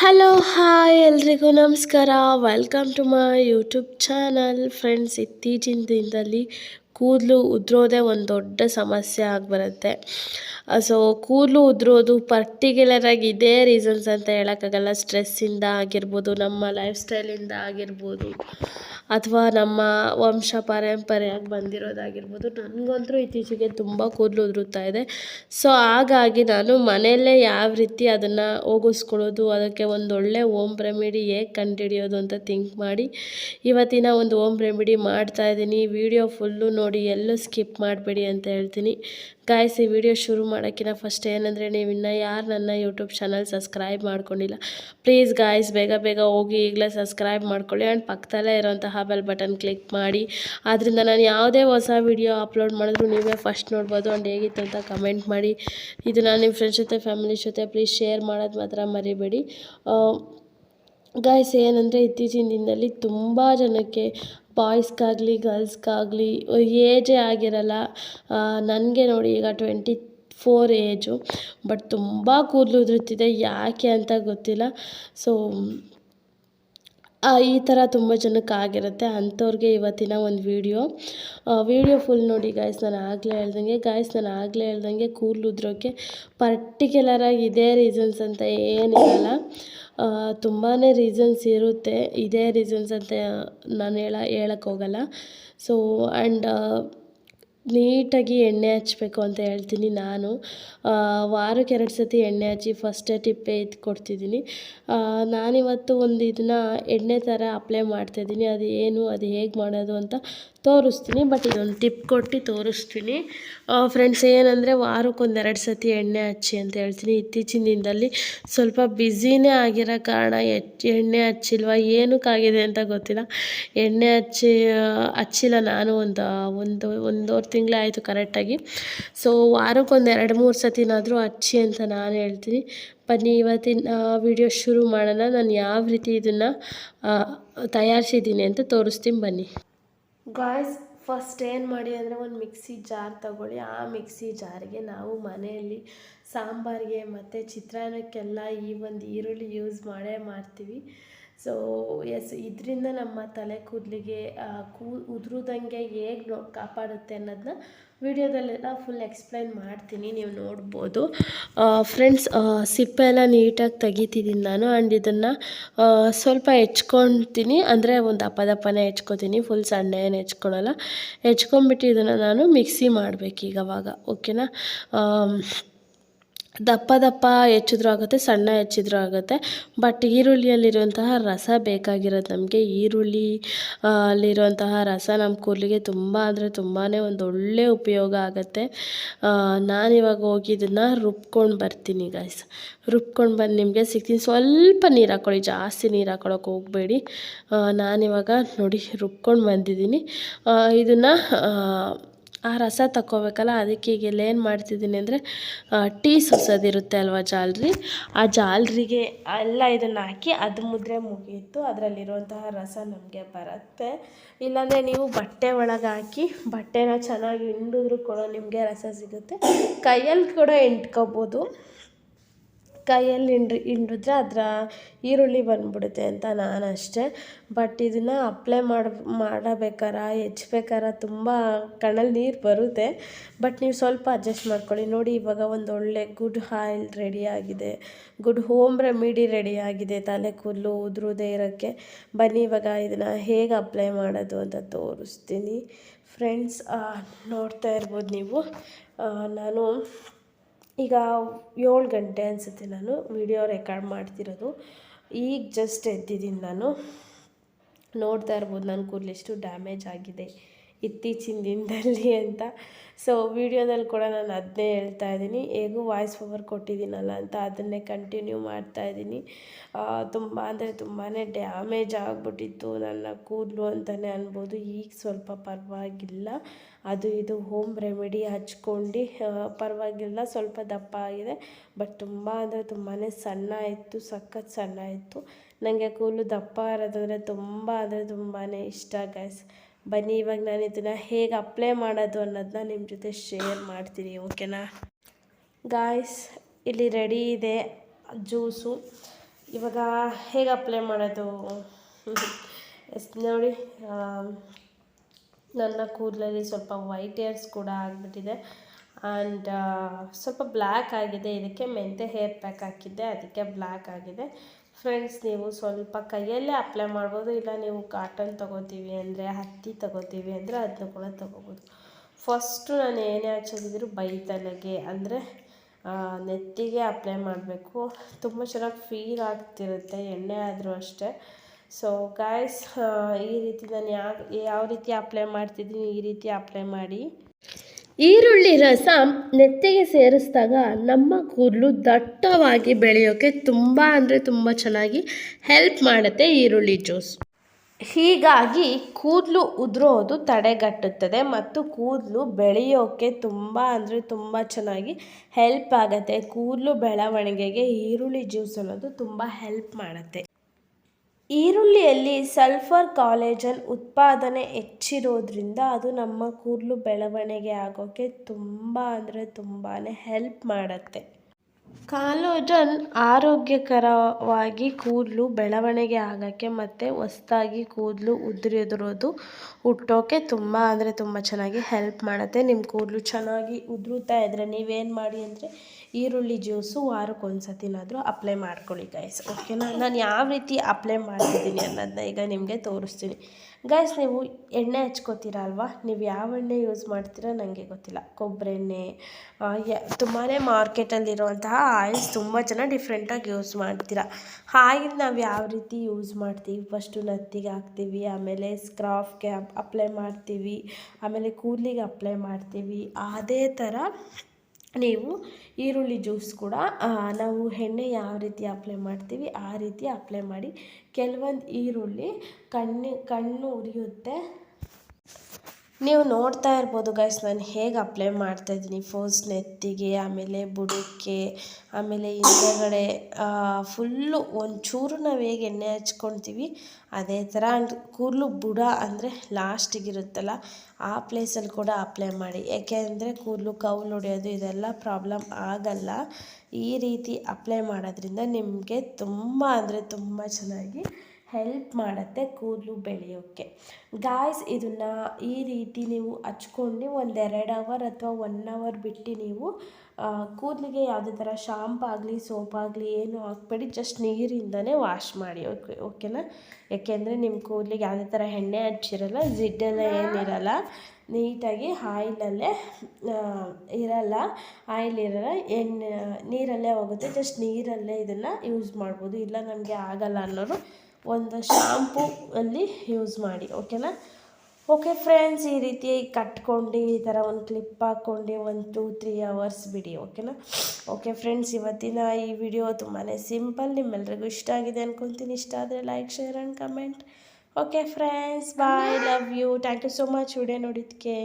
Hello, hi ಎಲ್ರಿಗೂ ನಮಸ್ಕಾರ. Welcome to my YouTube channel friends ಇತ್ತೀಚಿನ ದಿನದಲ್ಲಿ ಕೂದಲು ಉದುರೋದೇ ಒಂದು ದೊಡ್ಡ ಸಮಸ್ಯೆ ಆಗಿಬರುತ್ತೆ. ಸೊ ಕೂದಲು ಉದುರೋದು ಪರ್ಟಿಕ್ಯುಲರಾಗಿ ಇದೇ ರೀಸನ್ಸ್ ಅಂತ ಹೇಳೋಕ್ಕಾಗಲ್ಲ. ಸ್ಟ್ರೆಸ್ಸಿಂದ ಆಗಿರ್ಬೋದು, ನಮ್ಮ ಲೈಫ್ ಸ್ಟೈಲಿಂದ ಆಗಿರ್ಬೋದು. ಅಥವಾ ನಮ್ಮ ವಂಶ ಪರಂಪರೆಯಾಗಿ ಬಂದಿರೋದಾಗಿರ್ಬೋದು, ನನಗಂತೂ ಇತ್ತೀಚೆಗೆ ತುಂಬ ಕೂದಲು ಉದುರುತ್ತಾ ಇದೆ. ಸೊ ಹಾಗಾಗಿ ನಾನು ಮನೆಯಲ್ಲೇ ಯಾವ ರೀತಿ ಅದನ್ನು ಹೋಗಿಸ್ಕೊಳ್ಳೋದು, ಅದಕ್ಕೆ ಒಂದು ಒಳ್ಳೆ ಓಮ್ ರೆಮಿಡಿ ಹೇಗೆ ಕಂಡುಹಿಡಿಯೋದು ಅಂತ ಥಿಂಕ್ ಮಾಡಿ, ಇವತ್ತಿನ ಒಂದು ಓಮ್ ರೆಮಿಡಿ ಮಾಡ್ತಾಯಿದ್ದೀನಿ ವಿಡಿಯೋ ಫುಲ್ಲು ನೋಡಿ ಎಲ್ಲೂ ಸ್ಕಿಪ್ ಮಾಡಬೇಡಿ ಅಂತ ಹೇಳ್ತೀನಿ. ಗಾಯ್ಸ್ ಈ ವಿಡಿಯೋ ಶುರು ಮಾಡೋಕ್ಕಿಂತ ಫಸ್ಟ್ ಏನಂದರೆ ನೀವು ಇನ್ನೂ ಯಾರು ನನ್ನ ಯೂಟ್ಯೂಬ್ ಚಾನಲ್ ಸಬ್ಸ್ಕ್ರೈಬ್ ಮಾಡ್ಕೊಂಡಿಲ್ಲ ಪ್ಲೀಸ್ ಗಾಯ್ಸ್ ಬೇಗ ಬೇಗ ಹೋಗಿ ಈಗಲೇ ಸಬ್ಸ್ಕ್ರೈಬ್ ಮಾಡ್ಕೊಳ್ಳಿ. ಆ್ಯಂಡ್ ಪಕ್ಕದಲ್ಲೇ ಇರೋಂತಹ ಬೆಲ್ ಬಟನ್ ಕ್ಲಿಕ್ ಮಾಡಿ. ಆದ್ದರಿಂದ ನಾನು ಯಾವುದೇ ಹೊಸ ವಿಡಿಯೋ ಅಪ್ಲೋಡ್ ಮಾಡಿದ್ರು ನೀವೇ ಫಸ್ಟ್ ನೋಡ್ಬೋದು. ಆ್ಯಂಡ್ ಹೇಗಿತ್ತು ಅಂತ ಕಮೆಂಟ್ ಮಾಡಿ. ಇದನ್ನು ನಿಮ್ಮ ಫ್ರೆಂಡ್ಸ್ ಜೊತೆ ಫ್ಯಾಮಿಲಿ ಜೊತೆ ಪ್ಲೀಸ್ ಶೇರ್ ಮಾಡೋದು ಮಾತ್ರ ಮರಿಬೇಡಿ. ಗಾಯ್ಸ್ ಏನಂದರೆ ಇತ್ತೀಚಿನ ದಿನದಲ್ಲಿ ತುಂಬ ಜನಕ್ಕೆ ಬಾಯ್ಸ್ಗಾಗಲಿ ಗರ್ಲ್ಸ್ಗಾಗಲಿ ಏಜೇ ಆಗಿರಲ್ಲ ನನಗೆ ನೋಡಿ ಈಗ ಟ್ವೆಂಟಿ ಫೋರ್ ಏಜು, ಬಟ್ ತುಂಬ ಕೂದಲು ಉದುರುತ್ತಿದೆ ಯಾಕೆ ಅಂತ ಗೊತ್ತಿಲ್ಲ. ಸೊ ಈ ಥರ ತುಂಬ ಜನಕ್ಕೆ ಆಗಿರುತ್ತೆ ಅಂಥವ್ರಿಗೆ ಇವತ್ತಿನ ಒಂದು ವೀಡಿಯೋ. ವೀಡಿಯೋ ಫುಲ್ ನೋಡಿ ಗಾಯ್ಸ್ ನಾನು ಆಗಲೇ ಹೇಳ್ದಂಗೆ ಗಾಯ್ಸ್ ನಾನು ಆಗಲೇ ಹೇಳ್ದಂಗೆ ಕೂದಲು ಉದ್ರೋಕ್ಕೆ ಪರ್ಟಿಕ್ಯುಲರಾಗಿ ಇದೇ ರೀಸನ್ಸ್ ಅಂತ ಏನಿರಲ್ಲ. ತುಂಬಾ ರೀಸನ್ಸ್ ಇರುತ್ತೆ. ಇದೇ ರೀಸನ್ಸ್ ಅಂತ ನಾನು ಹೇಳ ಹೇಳೋಕ್ಕೋಗಲ್ಲ ಸೊ ಆ್ಯಂಡ್ ನೀಟಾಗಿ ಎಣ್ಣೆ ಹಚ್ಚಬೇಕು ಅಂತ ಹೇಳ್ತೀನಿ ನಾನು. ವಾರಕ್ಕೆ ಎರಡು ಸತಿ ಎಣ್ಣೆ ಹಚ್ಚಿ ಫಸ್ಟೇ ಟಿಪ್ಪೇ ಇದು ಕೊಡ್ತಿದ್ದೀನಿ. ನಾನಿವತ್ತು ಒಂದು ಇದನ್ನ ಎಣ್ಣೆ ಥರ ಅಪ್ಲೈ ಮಾಡ್ತಾಯಿದ್ದೀನಿ ಅದು ಏನು, ಅದು ಹೇಗೆ ಮಾಡೋದು ಅಂತ ತೋರಿಸ್ತೀನಿ ಬಟ್ ಇದೊಂದು ಟಿಪ್ ಕೊಟ್ಟು ತೋರಿಸ್ತೀನಿ. ಫ್ರೆಂಡ್ಸ್ ಏನಂದರೆ ವಾರಕ್ಕೆ ಒಂದೆರಡು ಸತಿ ಎಣ್ಣೆ ಹಚ್ಚಿ ಅಂತ ಹೇಳ್ತೀನಿ. ಇತ್ತೀಚಿನ ದಿನದಲ್ಲಿ ಸ್ವಲ್ಪ ಬ್ಯುಸಿನೇ ಆಗಿರೋ ಕಾರಣ ಎಣ್ಣೆ ಹಚ್ಚಿಲ್ವ, ಏನಕ್ಕಾಗಿದೆ ಅಂತ ಗೊತ್ತಿಲ್ಲ. ಎಣ್ಣೆ ಹಚ್ಚಿ ಹಚ್ಚಿಲ್ಲ ನಾನು. ಒಂದು ಒಂದು, ಒಂದೂವರೆ ತಿಂಗಳೇ ಆಯಿತು ಕರೆಕ್ಟಾಗಿ. ಸೊ ವಾರಕ್ಕೊಂದು ಎರಡು ಮೂರು ಸತಿನಾದರೂ ಹಚ್ಚಿ ಅಂತ ನಾನು ಹೇಳ್ತೀನಿ. ಬನ್ನಿ, ಇವತ್ತಿನ ವಿಡಿಯೋ ಶುರು ಮಾಡೋಣ. ನಾನು ಯಾವ ರೀತಿ ಇದನ್ನು ತಯಾರಿಸಿದ್ದೀನಿ ಅಂತ ತೋರಿಸ್ತೀನಿ ಬನ್ನಿ. ಗಾಯ್ಸ್ ಫಸ್ಟ್ ಏನು ಮಾಡಿ ಅಂದರೆ ಒಂದು ಮಿಕ್ಸಿ ಜಾರ್ ತಗೊಳ್ಳಿ. ಆ ಮಿಕ್ಸಿ ಜಾರಿಗೆ ನಾವು ಮನೆಯಲ್ಲಿ ಸಾಂಬಾರಿಗೆ ಮತ್ತು ಚಿತ್ರಾನ್ನಕ್ಕೆಲ್ಲ ಈ ಒಂದು ಈರುಳ್ಳಿ ಯೂಸ್ ಮಾಡೇ ಮಾಡ್ತೀವಿ. ಸೊ ಎಸ್ ಇದರಿಂದ ನಮ್ಮ ತಲೆ ಕೂದಲಿಗೆ ಕೂ, ಉದುರುದಂಗೆ ಹೇಗೆ ನೋ, ಕಾಪಾಡುತ್ತೆ ಅನ್ನೋದನ್ನ ವಿಡಿಯೋದಲ್ಲೆಲ್ಲ ಫುಲ್ ಎಕ್ಸ್ಪ್ಲೈನ್ ಮಾಡ್ತೀನಿ, ನೀವು ನೋಡ್ಬೋದು. ಫ್ರೆಂಡ್ಸ್ ಸಿಪ್ಪೆ ಎಲ್ಲ ನೀಟಾಗಿ ತೆಗಿತಿದ್ದೀನಿ ನಾನು ಆ್ಯಂಡ್ ಇದನ್ನು ಸ್ವಲ್ಪ ಹೆಚ್ಕೊತೀನಿ, ಅಂದರೆ ಒಂದು ದಪ್ಪ ದಪ್ಪನೇ ಹೆಚ್ಕೊತೀನಿ ಫುಲ್ ಸಣ್ಣ ಏನು ಹೆಚ್ಕೊಳಲ್ಲ. ಹೆಚ್ಕೊಂಬಿಟ್ಟು ಇದನ್ನು ನಾನು ಮಿಕ್ಸಿ ಮಾಡಬೇಕೀಗ ಅವಾಗ ಓಕೆನಾ ದಪ್ಪ ದಪ್ಪ ಹೆಚ್ಚಿದ್ರೂ ಆಗುತ್ತೆ, ಸಣ್ಣ ಹೆಚ್ಚಿದ್ರೂ ಆಗುತ್ತೆ. ಬಟ್ ಈರುಳ್ಳಿಯಲ್ಲಿರುವಂತಹ ರಸ ಬೇಕಾಗಿರೋದು ನಮಗೆ. ಈರುಳ್ಳಿ ಅಲ್ಲಿರುವಂತಹ ರಸ ನಮ್ಮ ಕೂದಲಿಗೆ ತುಂಬ ಅಂದರೆ ತುಂಬಾ ಒಂದು ಒಳ್ಳೆ ಉಪಯೋಗ ಆಗುತ್ತೆ. ನಾನಿವಾಗ ಹೋಗಿ ಇದನ್ನು ರುಬ್ಕೊಂಡು ಬರ್ತೀನಿ ಗಾಯ್ಸ್ ರುಬ್ಕೊಂಡು ಬಂದು ನಿಮಗೆ ಸಿಗ್ತೀನಿ. ಸ್ವಲ್ಪ ನೀರು ಹಾಕ್ಕೊಳ್ಳಿ ಜಾಸ್ತಿ ನೀರು ಹಾಕ್ಕೊಳಕ್ಕೆ ಹೋಗಬೇಡಿ. ನಾನಿವಾಗ ನೋಡಿ ರುಬ್ಕೊಂಡು ಬಂದಿದ್ದೀನಿ. ಇದನ್ನು ಆ ರಸ ತಗೋಬೇಕಲ್ಲ ಅದಕ್ಕೆ ಈಗ ಏನು ಮಾಡ್ತಿದ್ದೀನಿ ಅಂದರೆ ಟೀ ಸುಸೋದಿರುತ್ತೆ ಅಲ್ವಾ ಜಾಲ್ರಿ? ಆ ಜಾಲ್ರಿಗೆ ಎಲ್ಲ ಇದನ್ನು ಹಾಕಿ ಅದು ಮುದ್ರೆ ಮುಗಿಯಿತು ಅದರಲ್ಲಿರುವಂತಹ ರಸ ನಮಗೆ ಬರುತ್ತೆ. ಇಲ್ಲಾಂದರೆ ನೀವು ಬಟ್ಟೆ ಒಳಗೆ ಹಾಕಿ, ಬಟ್ಟೆನ ಚೆನ್ನಾಗಿ ಹಿಂಡಿದ್ರು ಕೂಡ ನಿಮಗೆ ರಸ ಸಿಗುತ್ತೆ. ಕೈಯಲ್ಲಿ ಕೂಡ ಹಿಂಡ್ಕೊಬೋದು. ಕೈಯಲ್ಲಿ ಹಿಂಡ್ರಿ ಹಿಂಡಿದ್ರೆ ಅದರ ಈರುಳ್ಳಿ ಬಂದುಬಿಡುತ್ತೆ ಅಂತ ನಾನು ಅಷ್ಟೇ. ಬಟ್ ಇದನ್ನು ಅಪ್ಲೈ ಮಾಡಿ, ಮಾಡಬೇಕಾರ ಹೆಚ್ಚಬೇಕಾರ ತುಂಬ ಕಣ್ಣಲ್ಲಿ ನೀರು ಬರುತ್ತೆ. ಬಟ್ ನೀವು ಸ್ವಲ್ಪ ಅಡ್ಜಸ್ಟ್ ಮಾಡ್ಕೊಳ್ಳಿ. ನೋಡಿ ಇವಾಗ ಒಂದು ಒಳ್ಳೆ ಗುಡ್ ಆಯಿಲ್ ರೆಡಿ ಆಗಿದೆ. ಗುಡ್ ಹೋಮ್ ರೆಮಿಡಿ ರೆಡಿ ಆಗಿದೆ ತಲೆ ಕೂದಲು ಉದುರುದೇ ಇರೋಕ್ಕೆ. ಬನ್ನಿ ಇವಾಗ ಇದನ್ನು ಹೇಗೆ ಅಪ್ಲೈ ಮಾಡೋದು ಅಂತ ತೋರಿಸ್ತೀನಿ. ಫ್ರೆಂಡ್ಸ್ ನೋಡ್ತಾ ಇರ್ಬೋದು ನೀವು. ನಾನು ಈಗ ಏಳು ಗಂಟೆ ಅನಿಸುತ್ತೆ ನಾನು ವಿಡಿಯೋ ರೆಕಾರ್ಡ್ ಮಾಡ್ತಿರೋದು. ಈಗ ಜಸ್ಟ್ ಎದ್ದಿದ್ದೀನಿ ನಾನು. ನೋಡ್ತಾ ಇರ್ಬೋದು ನನ್ನ ಕೂದಲು ಎಷ್ಟು ಡ್ಯಾಮೇಜ್ ಆಗಿದೆ. ಇತ್ತೀಚಿನ ದಿನದಲ್ಲಿ ಅಂತ. ಸೊ ವಿಡಿಯೋದಲ್ಲಿ ಕೂಡ ನಾನು ಅದನ್ನೇ ಹೇಳ್ತಾ ಇದ್ದೀನಿ. ಹೇಗೂ ವಾಯ್ಸ್ ಓವರ್ ಕೊಟ್ಟಿದ್ದೀನಲ್ಲ ಅಂತ ಅದನ್ನೇ ಕಂಟಿನ್ಯೂ ಮಾಡ್ತಾ ಇದ್ದೀನಿ. ತುಂಬ ಅಂದರೆ ತುಂಬಾ ಡ್ಯಾಮೇಜ್ ಆಗಿಬಿಟ್ಟಿತ್ತು ನನ್ನ ಕೂದಲು ಅಂತಲೇ ಅನ್ಬೋದು. ಈಗ ಸ್ವಲ್ಪ ಪರವಾಗಿಲ್ಲ. ಅದು ಇದು ಹೋಮ್ ರೆಮಿಡಿ ಹಚ್ಕೊಂಡು ಪರವಾಗಿಲ್ಲ, ಸ್ವಲ್ಪ ದಪ್ಪ ಆಗಿದೆ. ಬಟ್ ತುಂಬ ಅಂದರೆ ತುಂಬಾ ಸಣ್ಣ ಇತ್ತು, ಸಖತ್ ಸಣ್ಣ ಇತ್ತು. ನನಗೆ ಕೂದಲು ದಪ್ಪ ಇರೋದಂದರೆ ತುಂಬ ಅಂದರೆ ತುಂಬಾ ಇಷ್ಟ ಗೈಸ್ ಬನ್ನಿ, ಇವಾಗ ನಾನು ಇದನ್ನು ಹೇಗೆ ಅಪ್ಲೈ ಮಾಡೋದು ಅನ್ನೋದನ್ನ ನಿಮ್ಮ ಜೊತೆ ಶೇರ್ ಮಾಡ್ತೀನಿ ಓಕೆನಾ ಗಾಯ್ಸ್ ಇಲ್ಲಿ ರೆಡಿ ಇದೆ ಜ್ಯೂಸು ಇವಾಗ ಹೇಗೆ ಅಪ್ಲೈ ಮಾಡೋದು? ಎಸ್, ನೋಡಿ ನನ್ನ ಕೂದಲಲ್ಲಿ ಸ್ವಲ್ಪ ವೈಟ್ ಏರ್ಸ್ ಕೂಡ ಆಗಿಬಿಟ್ಟಿದೆ. ಆ್ಯಂಡ್ ಸ್ವಲ್ಪ ಬ್ಲ್ಯಾಕ್ ಆಗಿದೆ. ಇದಕ್ಕೆ ಮೆಂತೆ ಹೇರ್ ಪ್ಯಾಕ್ ಹಾಕಿದ್ದೆ. ಅದಕ್ಕೆ ಬ್ಲ್ಯಾಕ್ ಆಗಿದೆ. ಫ್ರೆಂಡ್ಸ್ ನೀವು ಸ್ವಲ್ಪ ಕೈಯಲ್ಲೇ ಅಪ್ಲೈ ಮಾಡ್ಬೋದು. ಇಲ್ಲ ನೀವು ಕಾಟನ್ ತೊಗೋತೀವಿ ಅಂದರೆ, ಹತ್ತಿ ತೊಗೋತೀವಿ ಅಂದರೆ ಅದನ್ನ ಕೂಡ ತೊಗೋಬೋದು. ಫಸ್ಟು ನಾನು ಏನೇ ಹಚ್ಚೋದಿದ್ರು ಬೈ ತಲೆಗೆ. ಅಂದರೆ ನೆತ್ತಿಗೆ ಅಪ್ಲೈ ಮಾಡಬೇಕು. ತುಂಬ ಚೆನ್ನಾಗಿ ಫೀಲ್ ಆಗ್ತಿರುತ್ತೆ, ಎಣ್ಣೆ ಆದರೂ ಅಷ್ಟೇ. ಸೊ ಗಾಯ್ಸ್ ಈ ರೀತಿ ನಾನು ಯಾವ ಯಾವ ರೀತಿ ಅಪ್ಲೈ ಮಾಡ್ತಿದ್ದೀನಿ, ಈ ರೀತಿ ಅಪ್ಲೈ ಮಾಡಿ. ಈರುಳ್ಳಿ ರಸ ನೆತ್ತಿಗೆ ಸೇರಿಸಿದಾಗ ನಮ್ಮ ಕೂದಲು ದಟ್ಟವಾಗಿ ಬೆಳೆಯೋಕ್ಕೆ ತುಂಬ ಅಂದರೆ ತುಂಬ ಚೆನ್ನಾಗಿ ಹೆಲ್ಪ್ ಮಾಡುತ್ತೆ ಈರುಳ್ಳಿ ಜ್ಯೂಸ್ ಹೀಗಾಗಿ ಕೂದಲು ಉದುರೋದು ತಡೆಗಟ್ಟುತ್ತದೆ ಮತ್ತು ಕೂದಲು ಬೆಳೆಯೋಕ್ಕೆ ತುಂಬ ಅಂದರೆ ತುಂಬ ಚೆನ್ನಾಗಿ ಹೆಲ್ಪ್ ಆಗುತ್ತೆ. ಕೂದಲು ಬೆಳವಣಿಗೆಗೆ ಈರುಳ್ಳಿ ಜ್ಯೂಸ್ ಅನ್ನೋದು ತುಂಬ ಹೆಲ್ಪ್ ಮಾಡುತ್ತೆ. ಈರುಳ್ಳಿಯಲ್ಲಿ ಸಲ್ಫರ್ ಕಾಲೇಜನ್ ಉತ್ಪಾದನೆ ಹೆಚ್ಚಿರೋದ್ರಿಂದ ಅದು ನಮ್ಮ ಕೂದಲು ಬೆಳವಣಿಗೆ ಆಗೋಕ್ಕೆ ತುಂಬ ಅಂದರೆ ತುಂಬಾ ಹೆಲ್ಪ್ ಮಾಡುತ್ತೆ. ಕಾಲೋಜನ್ ಆರೋಗ್ಯಕರವಾಗಿ ಕೂದಲು ಬೆಳವಣಿಗೆ ಆಗೋಕ್ಕೆ ಮತ್ತು ಹೊಸ್ದಾಗಿ ಕೂದಲು ಉದುರಿದಿರೋದು ಹುಟ್ಟೋಕ್ಕೆ ತುಂಬ ಅಂದರೆ ತುಂಬ ಚೆನ್ನಾಗಿ ಹೆಲ್ಪ್ ಮಾಡುತ್ತೆ. ನಿಮ್ಮ ಕೂದಲು ಚೆನ್ನಾಗಿ ಉದುರುತ್ತಾ ಇದ್ದರೆ ನೀವೇನು ಮಾಡಿ ಅಂದರೆ ಈರುಳ್ಳಿ ಜ್ಯೂಸು ವಾರಕ್ಕೆ ಒಂದು ಸತಿನಾದರೂ ಅಪ್ಲೈ ಮಾಡ್ಕೊಳ್ಳಿ ಗೈಸ್ ಓಕೆನಾ ನಾನು ಯಾವ ರೀತಿ ಅಪ್ಲೈ ಮಾಡ್ತಿದ್ದೀನಿ ಅನ್ನೋದನ್ನ ಈಗ ನಿಮಗೆ ತೋರಿಸ್ತೀನಿ. ಗೈಸ್ ನೀವು ಎಣ್ಣೆ ಹಚ್ಕೋತೀರ ಅಲ್ವಾ? ನೀವು ಯಾವ ಎಣ್ಣೆ ಯೂಸ್ ಮಾಡ್ತೀರಾ ನನಗೆ ಗೊತ್ತಿಲ್ಲ. ಕೊಬ್ಬರಿ ಎಣ್ಣೆ ತುಂಬಾ ಮಾರ್ಕೆಟಲ್ಲಿರುವಂತಹ ಆಯಿಲ್ಸ್ ತುಂಬ ಜನ ಡಿಫ್ರೆಂಟಾಗಿ ಯೂಸ್ ಮಾಡ್ತೀರಾ? ಆಯಿಲ್ ನಾವು ಯಾವ ರೀತಿ ಯೂಸ್ ಮಾಡ್ತೀವಿ? ಫಸ್ಟು ನತ್ತಿಗೆ ಹಾಕ್ತೀವಿ, ಆಮೇಲೆ ಸ್ಕ್ರಾಫ್ಗೆ ಅಪ್ಲೈ ಮಾಡ್ತೀವಿ, ಆಮೇಲೆ ಕೂದಲಿಗೆ ಅಪ್ಲೈ ಮಾಡ್ತೀವಿ. ಅದೇ ಥರ ನೀವು ಈರುಳ್ಳಿ ಜ್ಯೂಸ್ ಕೂಡ ನಾವು ಎಣ್ಣೆ ಯಾವ ರೀತಿ ಅಪ್ಲೈ ಮಾಡ್ತೀವಿ, ಆ ರೀತಿ ಅಪ್ಲೈ ಮಾಡಿ, ಕೆಲವೊಂದು ಈರುಳ್ಳಿ ಕಣ್ಣು ಕಣ್ಣು ಉರಿಯುತ್ತೆ. ನೀವು ನೋಡ್ತಾ ಇರ್ಬೋದು ಗೈಸ್ ನಾನು ಹೇಗೆ ಅಪ್ಲೈ ಮಾಡ್ತಾ ಇದ್ದೀನಿ. ಫೋಸ್ ನೆತ್ತಿಗೆ, ಆಮೇಲೆ ಬುಡಕ್ಕೆ, ಆಮೇಲೆ ಹಿಂದೆಗಡೆ ಫುಲ್ಲು ಒಂಚೂರು ನಾವು ಹೇಗೆ ಎಣ್ಣೆ ಹಚ್ಕೊಳ್ತೀವಿ ಅದೇ ಥರ ಕೂದಲು ಬುಡ ಅಂದರೆ ಲಾಸ್ಟಿಗಿರುತ್ತಲ್ಲ ಆ ಪ್ಲೇಸಲ್ಲಿ ಕೂಡ ಅಪ್ಲೈ ಮಾಡಿ. ಯಾಕೆ ಅಂದರೆ ಕೂದಲು, ಕೌಲು ಹೊಡೆಯೋದು ಇದೆಲ್ಲ ಪ್ರಾಬ್ಲಮ್ ಆಗಲ್ಲ. ಈ ರೀತಿ ಅಪ್ಲೈ ಮಾಡೋದ್ರಿಂದ ನಿಮಗೆ ತುಂಬ ಅಂದರೆ ತುಂಬ ಚೆನ್ನಾಗಿ ಹೆಲ್ಪ್ ಮಾಡುತ್ತೆ ಕೂದಲು ಬೆಳೆಯೋಕ್ಕೆ. ಗಾಯ್ಸ್, ಇದನ್ನು ಈ ರೀತಿ ನೀವು ಹಚ್ಕೊಂಡು ಒಂದು ಎರಡು ಅವರ್ ಅಥವಾ ಒನ್ ಅವರ್ ಬಿಟ್ಟು ನೀವು ಕೂದಲಿಗೆ ಯಾವುದೇ ಥರ ಶಾಂಪ್ ಆಗಲಿ ಸೋಪ್ ಆಗಲಿ ಏನು ಹಾಕ್ಬೇಡಿ, ಜಸ್ಟ್ ನೀರಿಂದನೇ ವಾಶ್ ಮಾಡಿ, ಓಕೆ, ಓಕೆನಾ? ಯಾಕೆಂದರೆ ನಿಮ್ಮ ಕೂದಲಿಗೆ ಯಾವುದೇ ಥರ ಎಣ್ಣೆ ಹಚ್ಚಿರಲ್ಲ, ಜಿಡ್ಡೆಲ್ಲ ಏನಿರಲ್ಲ, ನೀಟಾಗಿ ಆಯಿಲಲ್ಲೇ ಇರಲ್ಲ ಆಯಿಲ್ ಇರಲ್ಲ ಎಣ್ಣೆ, ನೀರಲ್ಲೇ ಹೋಗುತ್ತೆ, ಜಸ್ಟ್ ನೀರಲ್ಲೇ ಇದನ್ನು ಯೂಸ್ ಮಾಡ್ಬೋದು. ಇಲ್ಲ, ನಮಗೆ ಆಗಲ್ಲ ಅನ್ನೋರು ಒಂದು ಶಾಂಪೂ ಅಲ್ಲಿ ಯೂಸ್ ಮಾಡಿ ಓಕೆನಾ ಓಕೆ ಫ್ರೆಂಡ್ಸ್ ಈ ರೀತಿ ಕಟ್ಕೊಂಡು, ಈ ಥರ ಒಂದು ಕ್ಲಿಪ್ ಹಾಕ್ಕೊಂಡು ಒಂದು ಟೂ ತ್ರೀ ಅವರ್ಸ್ ಬಿಡಿ ಓಕೆನಾ ಓಕೆ ಫ್ರೆಂಡ್ಸ್ ಇವತ್ತಿನ ಈ ವಿಡಿಯೋ ತುಂಬಾ ಸಿಂಪಲ್ ನಿಮ್ಮೆಲ್ರಿಗೂ ಇಷ್ಟ ಆಗಿದೆ ಅನ್ಕೊತೀನಿ. ಇಷ್ಟ ಆದರೆ like share and comment okay friends bye love you thank you so much video ನೋಡಿದ್ದಕ್ಕೆ